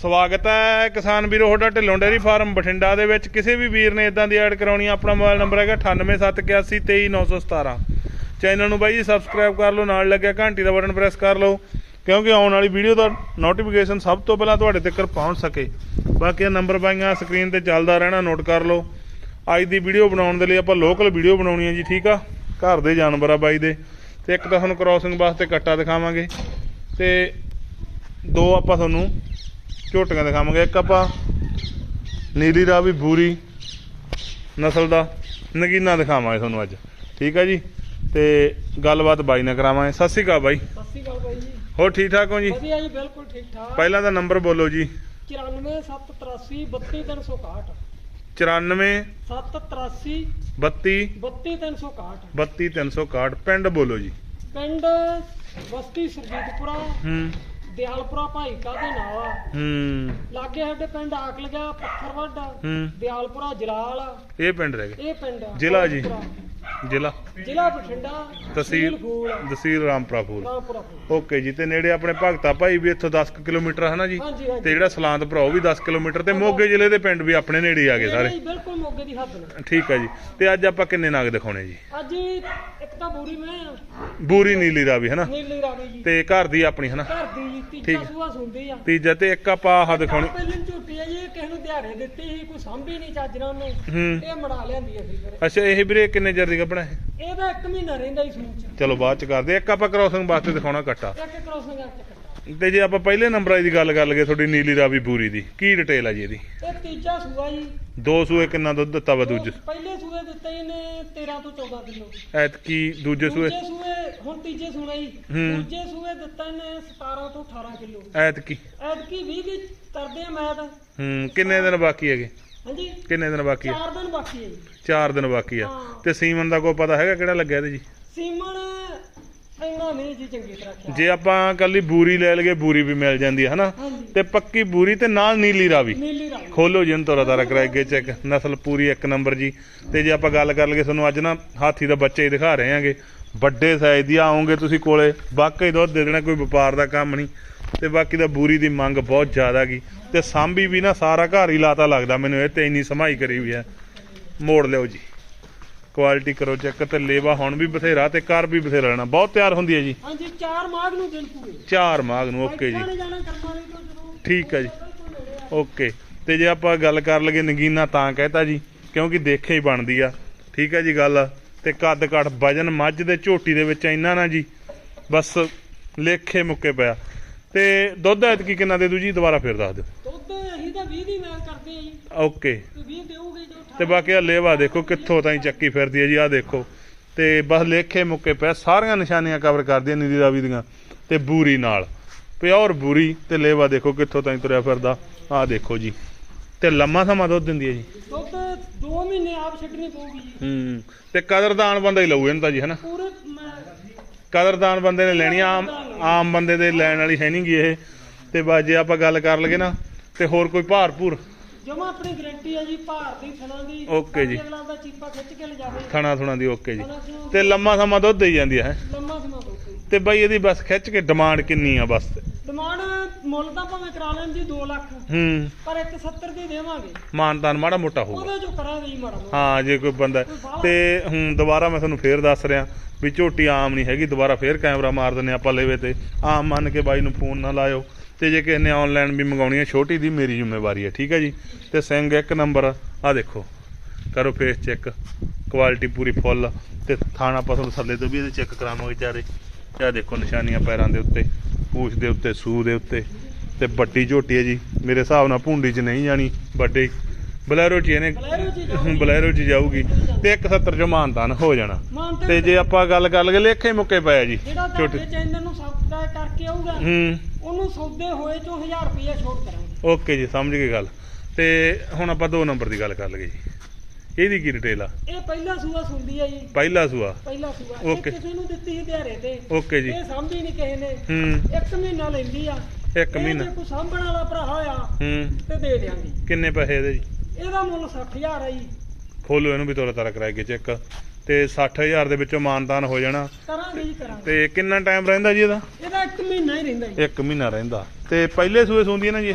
ਸਵਾਗਤ ਹੈ ਕਿਸਾਨ ਵੀਰੋ ਤੁਹਾਡਾ ਢਿੱਲੋਂ ਡੇਅਰੀ ਫਾਰਮ ਬਠਿੰਡਾ ਦੇ ਵਿੱਚ। ਕਿਸੇ ਵੀ ਵੀਰ ਨੇ ਇਦਾਂ ਦੀ ਐਡ ਕਰਾਉਣੀ ਆ, ਆਪਣਾ ਮੋਬਾਈਲ ਨੰਬਰ ਹੈਗਾ 9871823917 ਚੈਨਲ ਨੂੰ ਬਾਈ ਜੀ ਸਬਸਕ੍ਰਾਈਬ ਕਰ ਲਓ ਨਾਲ ਲੱਗਿਆ ਘੰਟੀ ਦਾ ਬਟਨ ਪ੍ਰੈਸ ਕਰ ਲਓ ਕਿਉਂਕਿ ਆਉਣ ਵਾਲੀ ਵੀਡੀਓ ਦਾ ਨੋਟੀਫਿਕੇਸ਼ਨ ਸਭ ਤੋਂ ਪਹਿਲਾਂ ਤੁਹਾਡੇ ਤੱਕ ਪਹੁੰਚ ਸਕੇ। ਬਾਕੀ ਇਹ ਨੰਬਰ ਬਾਈਆਂ ਸਕਰੀਨ ਤੇ ਚੱਲਦਾ ਰਹਿਣਾ ਨੋਟ ਕਰ ਲਓ। ਅੱਜ ਦੀ ਵੀਡੀਓ ਬਣਾਉਣ ਦੇ ਲਈ ਆਪਾਂ ਲੋਕਲ ਵੀਡੀਓ ਬਣਾਉਣੀ ਹੈ ਜੀ ਠੀਕ ਆ? ਘਰ ਦੇ ਜਾਨਵਰ ਆ ਬਾਈ ਦੇ। ਤੇ ਇੱਕ ਤਾਂ ਤੁਹਾਨੂੰ ਕ੍ਰਾਸਿੰਗ ਵਾਸਤੇ ਕੱਟਾ ਦਿਖਾਵਾਂਗੇ। ਤੇ ਦੋ ਆਪਾਂ ਤੁਹਾਨੂੰ ਝੋਟੀਆਂ ਦਿਖਾਵਾਂਗੇ। ਇੱਕ ਆਪਾਂ ਨੀਲੀ ਰਾਵੀ ਬੂਰੀ ਨਸਲ ਦਾ ਨਗੀਨਾ ਦਿਖਾਵਾਂਗੇ ਤੁਹਾਨੂੰ ਅੱਜ। ਠੀਕ ਆ ਜੀ? ਤੇ ਗੱਲਬਾਤ ਬਾਈ ਨਾਲ ਕਰਾਵਾਂਗੇ। ਸਤਿ ਸ਼੍ਰੀ ਅਕਾਲ ਬਾਈ। ਸਤਿ ਸ਼੍ਰੀ ਅਕਾਲ ਬਾਈ ਜੀ। ਹੋਰ ਠੀਕ ਠਾਕ ਹੋ ਜੀ? ਵਧੀਆ ਜੀ ਬਿਲਕੁਲ ਠੀਕ ਠਾਕ। ਪਹਿਲਾਂ ਦਾ ਨੰਬਰ ਬੋਲੋ ਜੀ। 94783 32361 94 783 32 32361 32361 ਪਿੰਡ ਬੋਲੋ ਜੀ। ਪਿੰਡ ਬਸਤੀ ਸਰਜੀਤਪੁਰਾ। ਹੂੰ। ਦਿਆਲਪੁਰਾ ਭਾਈ ਕਾ ਦੇ ਨਾਲ ਆ। ਹੂੰ। ਲਾਗੇ ਸਾਡੇ ਪਿੰਡ ਆਕ ਲਗਾ ਪੱਥਰਵੱਡ ਹੂੰ। ਦਿਆਲਪੁਰਾ ਜਲਾਲ ਇਹ ਪਿੰਡ ਰਹਿ ਗਏ। ਇਹ ਪਿੰਡ ਆ। ਜ਼ਿਲ੍ਹਾ ਜੀ। ਜ਼ਿਲ੍ਹਾ। ਜ਼ਿਲ੍ਹਾ ਬਠਿੰਡਾ ਤਹਿਸੀਲ ਫੂਲ ਤਹਿਸੀਲ ਰਾਮਪੁਰਾ ਫੂਲ। ਰਾਮਪੁਰਾ ਫੂਲ। ਓਕੇ ਜੀ ਤੇ ਨੇੜੇ ਆਪਣੇ ਭਗਤਾ ਭਾਈ ਵੀ ਇੱਥੋਂ 10 ਕੁ ਕਿਲੋਮੀਟਰ ਹੈ ਨਾ ਜੀ? ਹਾਂਜੀ ਤੇ ਹਾਂਜੀ ਜਿਹੜਾ ਸਲਾਂਤਪੁਰਾ ਉਹ ਵੀ 10 ਕਿਲੋਮੀਟਰ ਤੇ ਮੋਗੇ ਜ਼ਿਲ੍ਹੇ ਦੇ ਪਿੰਡ ਵੀ ਆਪਣੇ ਨੇੜੇ ਹੀ ਆ ਗਏ ਸਾਰੇ। ਜੀ ਬਿਲਕੁਲ ਮੋਗੇ ਦੀ ਹੱਦ ਨੇ। ਠੀਕ ਹੈ ਜੀ। ਤੇ ਅੱਜ ਆਪਾਂ ਕਿੰਨੇ ਨਾਗ ਦਿਖਾਉਣੇ ਜੀ? ਅੱਜ ਇੱਕ ਤਾਂ ਬੂਰੀ ਮੈਂ ਆ, ਬੂਰੀ ਨੀਲੀ ਦਾ ਵੀ ਹੈ ਨਾ ਨੀਲੀ ਰਾਵੀ ਜੀ ਤੇ ਘਰ ਦੀ ਆਪਣੀ ਹੈ ਨਾ ਘਰ ਦੀ ਜੀ ਤੀਜਾ ਠੀਕ। ਸੂਆ ਆ। ਤੀਜਾ ਤੇ ਇੱਕ ਆਪਾਂ ਆਹ ਦਿਖਾਉਣੀ। ਪਹਿਲਾਂ ਝੂਟੀ ਆ ਜੀ ਇਹ ਕਿਸੇ ਨੂੰ ਦਿਹਾੜੇ ਦਿੱਤੀ ਸੀ ਕੋਈ ਸਾਂਭੀ ਨਹੀਂ ਚੱਜ ਨਾਲ ਉਹਨੇ। ਹੂੰ। ਇਹ ਮੜਾ ਲਿਆਂਦੀ ਅਸੀਂ ਫਿਰ। ਅੱਛਾ ਇਹ ਵੀਰੇ ਕਿੰਨੇ ਚਿਰ ਦੀ ਕੱਪੜਾ ਹੈ ਇਹਦਾ ਇੱਕ ਮਹੀਨਾ ਰਹਿੰਦਾ ਹੀ ਸੂਚ ਚਲੋ ਬਾਅਦ ਚ ਕਰਦੇ ਇੱਕ ਆਪਾਂ ਕ੍ਰੋਸਿੰਗ ਵਾਸਤੇ ਦਿਖਾਉਣਾ ਕੱਟਾ ਇੱਕ ਕ੍ਰੋਸਿੰਗ ਆ ਚੱਕਰ ਤੇ ਜੇ ਆਪਾਂ ਪਹਿਲੇ ਨੰਬਰ ਦੀ ਗੱਲ ਕਰ ਲਈਏ ਤੁਹਾਡੀ ਨੀਲੀ ਰਾਵੀ ਬੂਰੀ ਦੀ ਕੀ ਡਿਟੇਲ ਆ ਜੀ ਇਹਦੀ? ਇਹ ਤੀਜਾ ਸੂਆ ਜੀ। ਦੋ ਸੂਏ ਕਿੰਨਾ ਦੁੱਧ ਦਿੱਤਾ ਵਾ ਦੂਜੇ? ਪਹਿਲੇ ਸੂਏ ਦਿੱਤੇ ਇਹਨੇ 13 ਤੋਂ 14 ਕਿਲੋ। ਐਤਕੀ ਦੂਜੇ ਸੂਏ? ਦੂਜੇ ਸੂਏ ਹੁਣ ਤੀਜੇ ਸੂਣਾ ਜੀ। ਹੂੰ। ਦੂਜੇ ਸੂਏ ਦਿੱਤਾ ਇਹਨੇ 17 ਤੋਂ 18 ਕਿਲੋ। ਐਤਕੀ? ਐਤਕੀ 20 ਦੀ ਕਰਦੇ ਆ ਮੈਂ ਤਾਂ ਹੂੰ ਕਿੰਨੇ ਦਿਨ ਬਾਕੀ ਹੈਗੇ? ਹਾਂਜੀ। ਕਿੰਨੇ ਦਿਨ ਬਾਕੀ ਆ? 4 ਦਿਨ ਬਾਕੀ ਹੈ ਜੀ। 4 ਦਿਨ ਬਾਕੀ ਆ। ਹਾਂ। ਤੇ ਸੀਮਨ ਦਾ ਕੋਈ ਪਤਾ ਹੈਗਾ ਕਿਹੜਾ ਲੱਗਿਆ ਇਹਦੇ ਜੀ? ਸੀਮਨ ਨਹੀਂ ਜੀ ਚੰਗੀ ਤਰ੍ਹਾਂ ਖਿਆਲ। ਜੇ ਆਪਾਂ ਕੱਲੀ ਬੂਰੀ ਲੈ ਲਈਏ ਬੂਰੀ ਵੀ ਮਿਲ ਜਾਂਦੀ ਹੈ ਹਨਾ? ਹਾਂਜੀ। ਤੇ ਪੱਕੀ ਬੂਰੀ ਤੇ ਨਾਲ ਨੀਲੀ ਰਾਵੀ। ਨੀਲੀ ਖੋਲੋ ਜੀ ਤੋਰਾ ਤਾਰਾ ਕਰਾਏਗੇ ਚੈੱਕ ਨਸਲ ਪੂਰੀ ਇੱਕ ਨੰਬਰ ਜੀ। ਤੇ ਜੇ ਆਪਾਂ ਗੱਲ ਕਰ ਲਈਏ ਤੁਹਾਨੂੰ ਅੱਜ ਨਾ ਹਾਥੀ ਦਾ ਬੱਚਾ ਹੀ ਦਿਖਾ ਰਹੇ ਆਂਗੇ ਵੱਡੇ ਸਾਈਜ਼ ਦੀ ਆਉਂਗੇ ਤੁਸੀਂ ਕੋਲੇ। ਵਾਕਈ ਦੁੱਧ ਦੇ ਦੇਣਾ ਕੋਈ ਵਪਾਰ ਦਾ ਕੰਮ ਨਹੀਂ। ਤੇ ਬਾਕੀ ਦਾ ਬੂਰੀ ਦੀ ਮੰਗ ਬਹੁਤ ਜ਼ਿਆਦਾ ਗਈ ਤੇ ਸਾਂਭੀ ਵੀ ਨਾ ਸਾਰਾ ਘਰ ਹੀ ਲਾਤਾ ਲੱਗਦਾ ਮੈਨੂੰ ਇਹ ਤੇ ਇੰਨੀ ਸਮਾਈ ਕਰੀ ਵੀ ਹੈ। ਮੋੜ ਲਿਓ ਜੀ। ਕੁਆਲਿਟੀ ਕਰੋ ਚੈੱਕ ਤੇ ਲੇਵਾ ਹੁਣ ਵੀ ਬਥੇਰਾ ਤੇ ਕਰ ਵੀ ਬਥੇਰਾ ਲੈਣਾ ਬਹੁਤ ਤਿਆਰ ਹੁੰਦੀ ਹੈ ਜੀ। ਹਾਂਜੀ ਚਾਰ ਮਾਗ ਨੂੰ ਦਿਨ ਪੂਰੇ। ਚਾਰ ਮਾਗ ਨੂੰ ਓਕੇ ਜੀ। ਠੀਕ ਹੈ ਜੀ। ਓਕੇ ਤੇ ਜੇ ਆਪਾਂ ਗੱਲ ਕਰ ਲਈਏ ਨਗੀਨਾ ਤਾਂ ਕਹਿਤਾ ਜੀ ਕਿਉਂਕਿ ਦੇਖੇ ਹੀ ਬਣਦੀ ਆ। ਠੀਕ ਹੈ ਜੀ ਗੱਲ। ਤੇ ਕੱਦ ਕੱਟ ਵਜਨ ਮੱਝ ਦੇ ਝੋਟੀ ਦੇ ਵਿੱਚ ਇੰਨਾ ਨਾ ਜੀ ਬਸ ਲੇਖੇ ਮੁੱਕੇ ਪਿਆ। ਤੇ ਦੁੱਧ ਐਤਕੀ ਕਿੰਨਾ ਦੇ ਦੂ ਜੀ? ਦੁਬਾਰਾ ਫੇਰ ਦੱਸ ਦਿਓ। ਦੁੱਧ ਅਸੀਂ ਤਾਂ 20 ਦੀ ਮੈਲ ਕਰਦੇ ਆ ਜੀ ਓਕੇ। ਤੇ 20 ਦੇਊਗੇ ਜੋ ਤੇ ਬਾਕੀ ਆ ਲੇਵਾ ਦੇਖੋ ਕਿੱਥੋਂ ਤਾਈਂ ਚੱਕੀ ਫਿਰਦੀ ਹੈ ਜੀ ਆ ਦੇਖੋ। ਤੇ ਬਸ ਲੇਖੇ ਮੁੱਕੇ ਪਿਆ ਸਾਰੀਆਂ ਨਿਸ਼ਾਨੀਆਂ ਕਵਰ ਕਰਦੀਆਂ ਨੀਲੀ ਰਾਵੀ ਦੀਆਂ ਤੇ ਬੂਰੀ ਨਾਲ। ਪਿਓਰ ਬੂਰੀ ਤੇ ਲੇਵਾ ਦੇਖੋ ਕਿੱਥੋਂ ਤਾਈਂ ਤੁਰਿਆ ਫਿਰਦਾ ਆ ਦੇਖੋ ਜੀ। ਤੇ ਲੰਮਾ ਸਮਾਂ ਦੁੱਧ ਦਿੰਦੀ ਹੈ ਜੀ। ਦੁੱਧ 2 ਮਹੀਨੇ ਆਪ ਛੱਡਣੀ ਪਊਗੀ ਜੀ। ਹੂੰ ਤੇ ਕਦਰਦਾਨ ਬੰਦਾ ਹੀ ਲਊ ਇਹਨੂੰ ਤਾਂ ਜੀ ਹਨਾ? ਪੂਰੇ ਕਦਰਦਾਨ ਬੰਦੇ ਨੇ ਲੈਣੀ ਆਮ ਆਮ ਬੰਦੇ ਦੇ ਲੈਣ ਵਾਲੀ ਹੈ ਨਹੀਂਗੀ ਇਹ। ਤੇ ਬਸ ਜੇ ਆਪਾਂ ਗੱਲ ਕਰ ਲਈਏ ਨਾ ਤੇ ਹੋਰ ਕੋਈ ਭਾਰਪੂਰ ਜਮਾ ਆਪਣੀ ਗਰੰਟੀ ਆ ਜੀ ਭਾਰ ਦੀ ਥਣਾ ਦੀ ਓਕੇ ਜੀ। ਅਗਲਾ ਦਾ ਚੀਪਾ ਖਿੱਚ ਕੇ ਲਿਜਾਵੇ। ਥਣਾ ਥੁਣਾ ਦੀ ਓਕੇ ਜੀ। ਤੇ ਲੰਮਾ ਸਮਾਂ ਦੁੱਧ ਦੇਈ ਜਾਂਦੀ ਹੈ? ਲੰਮਾ ਸਮਾਂ ਦੁੱਧ ਤੇ ਬਾਈ ਇਹਦੀ ਬਸ ਖਿੱਚ ਕੇ ਡਿਮਾਂਡ ਕਿੰਨੀ ਆ ਬਸ? ਡਿਮਾਂਡ ਮੁੱਲ ਤਾਂ ਭਾਵੇਂ ਕਰਾ ਲੈਣ ਜੀ 2 ਲੱਖ। ਹੂੰ। ਪਰ ਇੱਕ 70 ਦੀ ਦੇਵਾਂਗੇ। ਮਾਨਤਾਨ ਮਾੜਾ ਮੋਟਾ ਹੋਊਗਾ। ਉਹਦੇ ਚੋਂ ਕਰਾਂਗੇ ਜੀ ਮਾੜਾ ਹਾਂ ਜੇ ਕੋਈ ਬੰਦਾ ਤੇ ਹੁਣ ਦੁਬਾਰਾ ਮੈਂ ਤੁਹਾਨੂੰ ਫੇਰ ਦੱਸ ਰਿਹਾ ਵੀ ਝੋਟੀ ਆਮ ਨਹੀਂ ਹੈਗੀ। ਦੁਬਾਰਾ ਫੇਰ ਕੈਮਰਾ ਮਾਰ ਦਿੰਨੇ ਆਪਾਂ ਲੈਵੇ ਤੇ। ਆਮ ਮੰਨ ਕੇ ਬਾਈ ਨੂੰ ਫੋਨ ਨਾ ਲਾਇਓ। ਤੇ ਜੇ ਕਿਸੇ ਨੇ ਆਨਲਾਈਨ ਵੀ ਮੰਗਾਉਣੀ ਹੈ ਛੋਟੀ ਦੀ ਮੇਰੀ ਜ਼ਿੰਮੇਵਾਰੀ ਹੈ ਠੀਕ ਹੈ ਜੀ? ਤੇ ਸਿੰਘ ਇੱਕ ਨੰਬਰ ਆ ਦੇਖੋ। ਕਰੋ ਫੇਸ ਚੈੱਕ ਕੁਆਲਿਟੀ ਪੂਰੀ ਫੁੱਲ ਤੇ ਥਾਣਾ ਤੁਹਾਨੂੰ ਥੱਲੇ ਤੋਂ ਵੀ ਇਹਦੇ ਚੈੱਕ ਕਰਾਵਾਂਗੇ ਚਾਰੇ। ਤੇ ਆਹ ਦੇਖੋ ਨਿਸ਼ਾਨੀਆਂ ਪੈਰਾਂ ਦੇ ਉੱਤੇ ਪੂਛ ਦੇ ਉੱਤੇ ਸੂ ਦੇ ਉੱਤੇ। ਤੇ ਵੱਡੀ ਝੋਟੀ ਹੈ ਜੀ। ਮੇਰੇ ਹਿਸਾਬ ਨਾਲ ਭੁੰਡੀ 'ਚ ਨਹੀਂ ਜਾਣੀ ਵੱਡੇ। ਬਲੈਰੋ 'ਚ ਇਹਨੇ ਬਲੈਰੋ 'ਚ ਜਾਊਗੀ। ਤੇ 170 'ਚ ਮਾਨਤਾਨ ਹੋ ਜਾਣਾ। ਤੇ ਜੇ ਆਪਾਂ ਗੱਲ ਕਰ ਲਈਏ ਲੇਖੇ ਮੁੱਕੇ ਪਿਆ ਜੀ। ਜਿਹੜਾ ਤੁਹਾਡੇ ਚੈਨਲ ਨੂੰ ਸਬਸਕ੍ਰਾਈਬ ਕਰਕੇ ਆਊਗਾ। ਹੂੰ। ਉਹਨੂੰ ਸੌਦੇ ਹੋਏ ਚੋਂ 1000 ਰੁਪਏ ਛੋਟ ਕਰਾਂਗੇ। ਓਕੇ ਜੀ ਸਮਝ ਗਏ ਗੱਲ। ਤੇ ਹੁਣ ਆਪਾਂ ਦੋ ਨੰਬਰ ਦੀ ਗੱਲ ਕਰ ਲਈਏ ਜੀ। ਇਹਦੀ ਕੀ ਡਿਟੇਲ ਆ? ਇਹ ਪਹਿਲਾ ਸੂਆ ਸੁਣਦੀ ਆ ਜੀ। ਪਹਿਲਾ ਸੂਆ? ਪਹਿਲਾ ਸੂਆ। ਇਹ. ਕਿਸੇ ਨੂੰ ਦਿੱਤੀ ਸੀ ਦਿਹਾੜੇ ਤੇ। ਓਕੇ ਜੀ। ਇਹ ਸਾਂਭੀ ਨਹੀਂ ਕਿਸੇ ਨੇ। ਹੂੰ। ਇੱਕ ਮਹੀਨਾ ਲੈਂਦੀ ਆ। ਇੱਕ ਇਹ ਮਹੀਨਾ। ਜੇ ਕੋਈ ਸਾਂਭਣ ਵਾਲਾ ਭਰਾ ਹੋਇਆ ਹੂੰ। ਤੇ ਦੇ ਦਿਆਂਗੇ। ਕਿੰਨੇ ਪੈਸੇ ਇਹਦੇ ਜੀ? ਇਹਦਾ ਮੁੱਲ 60000 ਆ ਜੀ। ਖੋਲੋ ਇਹਨੂੰ ਵੀ ਤੋਰਾ ਤਾਰਾ ਕਰਾਏਗੇ ਚੈੱਕ। ਤੇ 60000 ਦੇ ਵਿੱਚੋਂ ਮਾਨਤਾਨ ਹੋ ਜਾਣਾ। ਕਰਾਂਗੇ ਜੀ ਕਰਾਂਗੇ। ਤੇ ਕਿੰਨਾ ਟਾਈਮ ਰਹਿੰਦਾ ਜੀ ਇਹਦਾ? ਇਹਦਾ ਇੱਕ ਮਹੀਨਾ ਹੀ ਰਹਿੰਦਾ ਜੀ। ਇੱਕ ਮਹੀਨਾ ਰਹਿੰਦਾ। ਤੇ ਪਹਿਲੇ ਸੂਏ ਸੂੰਦੀ ਹੈ ਨਾ ਜੀ ਇਹ?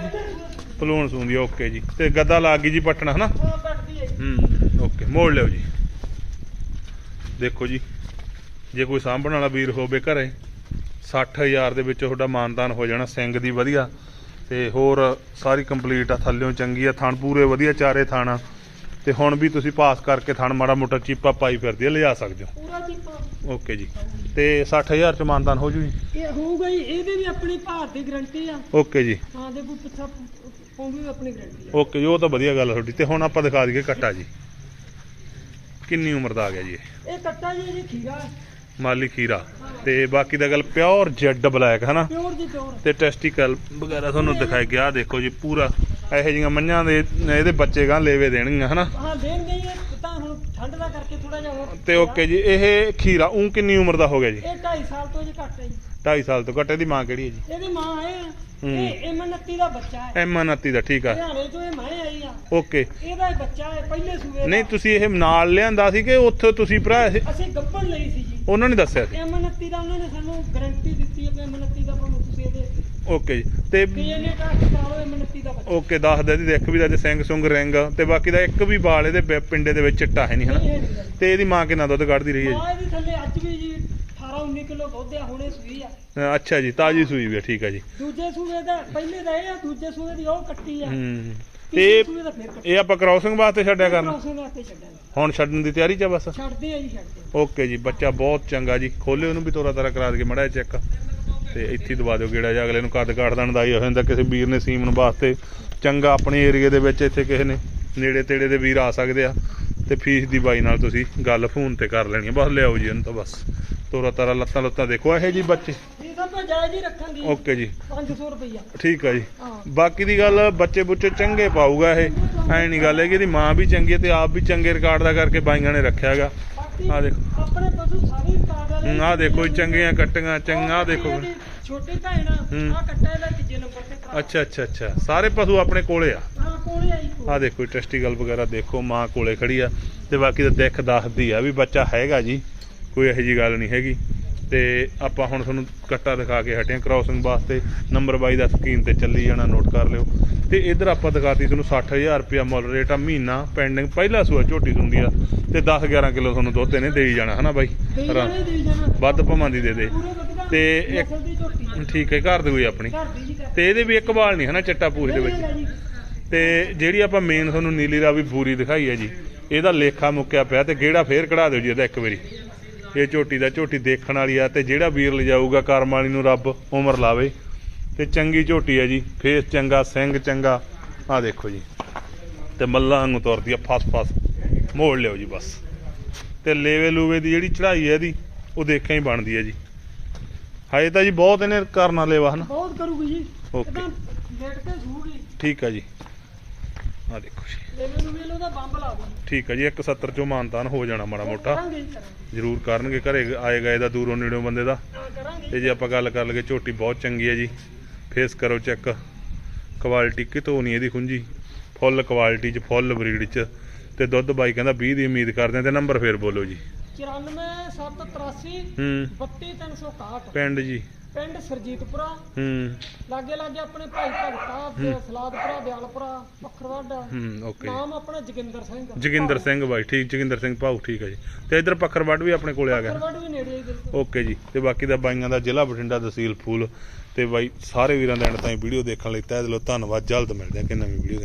ਪਲੂਣ ਸੂੰਦੀ ਓਕੇ ਜੀ। ਤੇ ਗੱਦਾ ਲੱਗ ਗਈ ਜੀ ਪਟਣਾ ਹਨਾ? ਉਹ ਕੱਟਦੀ ਹੈ ਜੀ। ਹੂੰ ਓਕੇ ਮੋੜ ਲਿਓ ਜੀ। ਦੇਖੋ ਜੀ ਜੇ ਕੋਈ ਸਾਂਭਣ ਵਾਲਾ ਵੀਰ ਹੋਵੇ ਘਰੇ 60000 ਦੇ ਵਿੱਚ ਤੁਹਾਡਾ ਮਾਨਦਾਨ ਹੋ ਜਾਣਾ ਸਿੰਘ ਦੀ ਵਧੀਆ। ਤੇ ਹੋਰ ਸਾਰੀ ਕੰਪਲੀਟ ਆ ਥੱਲਿਓਂ ਚੰਗੀ ਆ ਥਣ ਪੂਰੇ ਵਧੀਆ ਚਾਰੇ ਥਣ ਤੇ ਹੁਣ ਵੀ ਤੁਸੀਂ ਪਾਸ ਕਰਕੇ ਥਣ ਮਾੜਾ ਮੋਟਾ ਚੀਪਾ ਪਾਈ ਫਿਰਦੀ ਆ ਲਿਜਾ ਸਕਦੇ ਹੋ। ਪੂਰਾ ਚੀਪਾ। ਓਕੇ ਜੀ। ਤੇ 60000 ਚ ਮਾਨਦਾਨ ਹੋ ਜੂ ਜੀ ਇਹ ਹੋਊਗਾ ਜੀ ਇਹਦੇ ਵੀ ਆਪਣੀ ਭਾਰ ਦੀ ਗਰੰਟੀ ਆ। ਓਕੇ ਜੀ। ਹਾਂ ਦੇ ਕੋਈ ਪਿੱਛਾ ਪਉਂਦੀ ਵੀ ਆਪਣੀ ਗਰੰਟੀ ਆ। ਓਕੇ ਜੀ ਉਹ ਤਾਂ ਵਧੀਆ ਗੱਲ ਆ ਤੁਹਾਡੀ। ਤੇ ਹੁਣ ਆਪਾਂ ਦਿਖਾ ਦਈਏ ਕੱਟਾ ਜੀ। ਕਿੰਨੀ ਉਮਰ ਦਾ ਆ ਗਿਆ ਜੀ ਇਹ? ਇਹ ਕੱਟਾ ਜੀ ਜੀ ਖੀਰਾ। ਮਾਲੀ ਖੀਰਾ। ਤੇ ਬਾਕੀ ਦਾ ਗੱਲ ਪਿਓਰ ਜੈਡ ਬਲੈਕ ਹਨਾ? ਪਿਓਰ ਜੀ ਪਿਓਰ। ਤੇ ਟੈਸਟੀਕਲ ਵਗੈਰਾ ਤੁਹਾਨੂੰ ਦਿਖਾਇਆ ਗਿਆ। ਦੇਖੋ ਜੀ ਪੂਰਾ ਇਹੋ ਜਿਹੀਆਂ ਮੰਝਾਂ ਦੇ ਇਹਦੇ ਬੱਚੇ ਗਾਂ ਲੇਵੇ ਦੇਣਗੀਆਂ ਹਨਾ? ਹਾਂ ਦੇਣਗੇ ਇਹ ਤਾਂ ਹੁਣ ਠੰਡ ਦਾ ਕਰਕੇ ਥੋੜਾ ਜਿਹਾ ਹੋਰ ਤੇ ਓਕੇ ਜੀ ਇਹ ਖੀਰਾ ਉਹ ਕਿੰਨੀ ਉਮਰ ਦਾ ਹੋ ਗਿਆ ਜੀ? ਇਹ 2.5 ਸਾਲ ਤੋਂ ਜੀ ਘੱਟ ਹੈ ਜੀ। 2.5 ਸਾਲ ਤੋਂ ਘੱਟ ਇਹਦੀ ਮਾਂ ਕਿਹੜੀ ਹੈ ਜੀ? ਇਹਦੀ ਮਾਂ ਆਏ ਆ। ਇਹ M29 ਦਾ ਬੱਚਾ ਹੈ। ਐਮ 29 ਦਾ ਠੀਕ ਆ। ਹਰਿਆਣੇ ਤੋਂ ਇਹ ਮੈਂ ਆਈ ਆ। ਓਕੇ। ਇਹਦਾ ਇਹ ਬੱਚਾ ਹੈ ਪਹਿਲੇ ਸੂਏ ਦਾ। ਨਹੀਂ ਤੁਸੀਂ ਇਹ ਨਾਲ ਲਿਆਂਦਾ ਸੀ ਕਿ ਉੱਥੇ ਤੁਸੀਂ ਭਰਾ ਇਹ- ਅਸੀਂ ਗੱਬਣ ਲਈ ਸੀ ਜੀ। ਉਹਨਾਂ ਨੇ ਦੱਸਿਆ ਸੀ? M29 ਦਾ ਉਹਨਾਂ ਨੇ ਸਾਨੂੰ ਗਾਰੰਟੀ ਦਿੱਤੀ ਹੈ ਕਿ M29 ਦਾ ਭਾਵੇਂ ਤੁਸੀਂ ਇਹਦੇ ਓਕੇ ਜੀ ਤੇ DNA ਟੈਸਟ ਕਰਾ ਲਓ M29 ਦਾ ਬੱਚਾ ਓਕੇ ਦੱਸਦਾ ਇਹਦੀ ਦੇਖ ਵੀ ਦਾ ਜੇ ਸਿੰਘ ਸੁੰਗ ਰਿੰਗ ਤੇ ਬਾਕੀ ਦਾ ਇੱਕ ਵੀ ਵਾਲ ਇਹਦੇ ਬਿ- ਪਿੰਡੇ ਦੇ ਵਿੱਚ ਚਿੱਟਾ ਹੈ ਨਹੀਂ ਹਨਾ। ਤੇ ਇਹਦੀ ਮਾਂ ਕਿੰਨਾ ਦੁੱਧ ਕੱਢਦੀ ਰਹੀ ਹੈ ਮਾਂ ਇਹਦੀ ਥੱਲੇ ਅੱਜ ਵੀ ਜੀ 18 19 ਕਿਲੋ ਦੁੱਧ ਆ ਹੁਣੇ ਸੂਈ ਆ। ਜੀ ਅੱਛਾ ਜੀ ਤਾਜੀ ਸੂਈ ਵੀ ਆ, ਠੀਕ ਆ ਜੀ। ਦੂਜੇ ਸੂਏ ਦਾ ਪਹਿਲੇ ਦਾ ਇਹ ਆ ਦੂਜੇ ਸੂਏ ਦੀ ਉਹ ਕੱਟੀ ਆ। ਹੂੰ ਤੇ ਤੀਜੇ ਸੂਏ ਦਾ ਫਿਰ ਕੱਟੀ ਇਹ ਆਪਾਂ ਕ੍ਰਾਸਿੰਗ ਵਾਸਤੇ ਛੱਡਿਆ ਕਰਨਾ? ਕ੍ਰਾਸਿੰਗ ਵਾਸਤੇ ਛੱਡਾਂਗੇ ਹੁਣ ਛੱਡਣ ਦੀ ਤਿਆਰੀ ਚ ਆ ਬਸ? ਛੱਡਦੇ ਆ ਜੀ ਛੱਡਦੇ ਓਕੇ ਜੀ ਬੱਚਾ ਬਹੁਤ ਚੰਗਾ ਜੀ। ਖੋਲੇ ਉਹਨੂੰ ਵੀ ਤੋਰਾ ਤਾਰਾ ਕਰਾ ਦੇ ਮੜਾ ਚੈੱਕ। ਤੇ ਇੱਥੇ ਦਵਾ ਦਿਓ ਗੇੜਾ ਜਾਂ ਅਗਲੇ ਨੂੰ ਕੱਦ ਕਾਠ ਦੇਣ ਦਾ ਹੀ ਹੋ ਜਾਂਦਾ ਕਿਸੇ ਵੀਰ ਨੇ ਸੀਮਨ ਵਾਸਤੇ ਚੰਗਾ ਆਪਣੇ ਏਰੀਏ ਦੇ ਵਿੱਚ ਇੱਥੇ ਕਿਸੇ ਨੇ ਨੇੜੇ ਤੇੜੇ ਦੇ ਵੀਰ ਆ ਸਕਦੇ ਆ ਤੇ ਫੀਸ ਦੀ ਬਾਈ ਨਾਲ ਤੁਸੀਂ ਗੱਲ ਫੋਨ ਤੇ ਕਰ ਲੈਣੀ ਆ ਬਸ ਲਿਆਓ ਜੀ ਇਹਨੂੰ ਤਾਂ ਬਸ। ਤੋਰਾ ਤਾਰਾ ਲੱਤਾਂ ਲੱਤਾਂ ਦੇਖੋ ਇਹੋ ਜੀ ਬੱਚੇ। ਓਕੇ ਜੀ। 500 ਰੁਪਈਆ। ਠੀਕ ਆ ਜੀ। ਬਾਕੀ ਦੀ ਗੱਲ ਬੱਚੇ ਬੁੱਚੇ ਚੰਗੇ ਪਾਊਗਾ ਇਹ। ਐ ਨਹੀਂ ਗੱਲ ਹੈ ਕਿ ਇਹਦੀ ਮਾਂ ਵੀ ਚੰਗੀ ਹੈ ਤੇ ਆਪ ਵੀ ਚੰਗੇ ਰਿਕਾਰਡ ਦਾ ਕਰਕੇ ਬਾਈਆਂ ਨੇ ਰੱਖਿਆਗਾ ਆਹ ਦੇਖੋ। ਆਪਣੇ ਪਸ਼ੂ ਸਾਰੇ ਵਾਲੇ ਆਹ ਦੇਖੋ ਜੀ, ਚੰਗੀਆਂ ਕੱਟੀਆਂ ਚੰਗਾ ਦੇਖੋ। ਛੋਟੀ ਭੈਣ ਆ ਹੂੰ। ਕੱਟਾ ਇਹਦਾ ਤੀਜੇ ਨੰਬਰ ਤੇ ਭਰਾ। ਅੱਛਾ ਅੱਛਾ ਅੱਛਾ। ਸਾਰੇ ਪਸ਼ੂ ਆਪਣੇ ਕੋਲੇ ਆ? ਹਾਂ ਕੋਲੇ ਆਈ ਆ ਦੇਖੋ ਟੈਸਟੀਕਲ ਵਗੈਰਾ ਦੇਖੋ ਮਾਂ ਕੋਲੇ ਖੜੀ ਆ ਤੇ ਬਾਕੀ ਤਾਂ ਦਿੱਖ ਦੱਸਦੀ ਆ ਵੀ ਬੱਚਾ ਹੈਗਾ ਜੀ ਕੋਈ ਇਹੋ ਜੀ ਗੱਲ ਨਹੀਂ ਹੈਗੀ। ਤੇ ਆਪਾਂ ਹੁਣ ਤੁਹਾਨੂੰ ਕੱਟਾ ਦਿਖਾ ਕੇ ਹਟੇ ਕ੍ਰਾਸਿੰਗ ਵਾਸਤੇ। ਨੰਬਰ 22 ਦਾ ਸਕਰੀਨ ਤੇ ਚੱਲੀ ਜਾਣਾ ਨੋਟ ਕਰ ਲਿਓ। ਤੇ ਇਧਰ ਆਪਾਂ ਦਿਖਾਤੀ ਤੁਹਾਨੂੰ 60000 ਰੁਪਿਆ ਮੁੱਲ ਰੇਟ ਆ ਮਹੀਨਾ ਪੈਂਡਿੰਗ ਪਹਿਲਾ ਸੂਆ ਝੋਟੀ ਹੁੰਦੀ ਆ ਤੇ 10 11 ਕਿਲੋ ਤੁਹਾਨੂੰ ਦੁੱਧ ਇਹਨੇ ਦੇਈ ਜਾਣਾ ਹਨਾ ਬਾਈ? ਵੱਧ ਭਵਾਂ ਦੀ ਦੇ ਦੇ। ਤੇ ਇੱਕ- ਦੀ। ਠੀਕ ਹੈ ਘਰ ਦੀ ਕੋਈ ਆਪਣੀ। ਦੀ ਤੇ ਇਹਦੇ ਵੀ ਇੱਕ ਬਾਲ ਨਹੀਂ ਹਨਾ ਚੱਟਾ ਪੂਰੀ ਦੇ ਵਿੱਚ। ਤੇ ਜਿਹੜੀ ਆਪਾਂ ਮੇਨ ਤੁਹਾਨੂੰ ਨੀਲੀ ਰਾਵੀ ਬੂਰੀ ਦਿਖਾਈ ਹੈ ਜੀ ਇਹਦਾ ਲੇਖਾ ਮੁੱਕਿਆ ਪਿਆ ਤੇ ਗੇੜਾ ਫੇਰ ਕਢਾ ਦਿਓ ਜੀ ਇਹਦਾ ਇੱਕ ਵਾਰੀ। ਇਹ ਝੋਟੀ ਦਾ ਝੋਟੀ ਦੇਖਣ ਵਾਲੀ ਆ ਤੇ ਜਿਹੜਾ ਵੀਰ ਲਿਜਾਊਗਾ ਕਰਮ ਵਾਲੀ ਨੂੰ ਰੱਬ ਉਮਰ ਲਾਵੇ। ਤੇ ਚੰਗੀ ਝੋਟੀ ਹੈ ਜੀ ਫੇਸ ਚੰਗਾ ਸਿੰਘ ਚੰਗਾ। ਆ ਦੇਖੋ ਜੀ ਤੇ ਮੱਲਾਂ ਵਾਂਗੂ ਤੁਰਦੀ ਆ ਫਸ ਫਸ। ਮੋੜ ਲਿਓ ਜੀ ਬਸ। ਤੇ ਲੇਵੇ ਲੂਵੇ ਦੀ ਜਿਹੜੀ ਚੜਾਈ ਹੈ ਇਹਦੀ ਉਹ ਦੇਖਿਆ ਹੀ ਬਣਦੀ ਹੈ ਜੀ। ਹਾਏ ਤਾਂ ਜੀ ਬਹੁਤ ਇਹਨੇ ਕਰਨਾ ਲੇਵਾ ਹਨਾ? ਬਹੁਤ ਕਰੂਗੀ ਜੀ। ਓਕੇ। ਲੇਟ ਕੇ ਸੂਗੀ ਠੀਕ ਆ ਜੀ। ਆ ਦੇਖੋ ਜੀ। ਲੈਵੇ ਨੂੰ ਵੇਲੋ ਦਾ ਬੰਬ ਲਾ ਦੋ। ਠੀਕ ਹੈ ਜੀ 170 ਚੋਂ ਮਾਨਤਾਨ ਹੋ ਜਾਣਾ ਮਾੜਾ ਮੋਟਾ। ਕਰਾਂਗੇ ਜੀ ਕਰਾਂਗੇ। ਜ਼ਰੂਰ ਕਰਨਗੇ ਘਰੇ ਆਏ ਗਏ ਦਾ ਦੂਰੋਂ ਨੇੜੋਂ ਬੰਦੇ ਦਾ। ਹਾਂ, ਕਰਾਂਗੇ ਤੇ ਜੇ ਆਪਾਂ ਗੱਲ ਕਰ ਲਈਏ ਝੋਟੀ ਬਹੁਤ ਚੰਗੀ ਹੈ ਜੀ। ਫੇਸ ਕਰੋ ਚੈੱਕ। ਕੁਆਲਿਟੀ ਕਿਤੋਂ ਨਹੀਂ ਇਹਦੀ ਖੁੰਜੀ ਫੁੱਲ ਕੁਆਲਿਟੀ ਚ ਫੁੱਲ ਬਰੀਡ ਚ। ਤੇ ਦੁੱਧ ਬਾਈ ਕਹਿੰਦਾ 20 ਦੀ ਉਮੀਦ ਕਰਦੇ ਆ ਤੇ ਨੰਬਰ ਫੇਰ ਬੋਲੋ ਜੀ। 94783 ਹੂੰ। 32361 ਪਿੰਡ ਜੀ। ਪਿੰਡ ਸਰਜੀਤਪੁਰਾ। ਹੂੰ। ਲਾਗੇ ਲਾਗੇ ਆਪਣੇ ਭਾਈ ਭਗਤਾ ਸਲਾਦਪੁਰਾ ਦਿਆਲਪੁਰਾ ਪਖਰਵੱਡ ਹੂੰ ਓਕੇ। ਨਾਮ ਆਪਣਾ ਜੋਗਿੰਦਰ ਸਿੰਘ। ਜੋਗਿੰਦਰ ਸਿੰਘ ਬਾਈ ਠੀਕ ਜੋਗਿੰਦਰ ਸਿੰਘ ਭਾਊ ਠੀਕ ਹੈ ਜੀ। ਤੇ ਇਧਰ ਪੱਖਰਵੱਡ ਵੀ ਆਪਣੇ ਕੋਲੇ ਆ ਗਿਆ। ਪਖਰਵੱਡ ਵੀ ਨੇੜੇ ਹੀ ਓਕੇ ਜੀ। ਤੇ ਬਾਕੀ ਦਾ ਬਾਈਆਂ ਦਾ ਜ਼ਿਲ੍ਹਾ ਬਠਿੰਡਾ ਤਹਿਸੀਲ ਫੂਲ। ਤੇ ਬਾਈ, ਸਾਰੇ ਵੀਰਾਂ ਦਾ ਐਂਡ ਤਾਈਂ ਵੀਡੀਓ ਦੇਖਣ ਲਈ ਤਹਿ ਦਿਲੋਂ ਧੰਨਵਾਦ, ਜਲਦ ਮਿਲਦੇ ਆ ਕਿ ਨਵੀਂ ਵੀਡੀਓ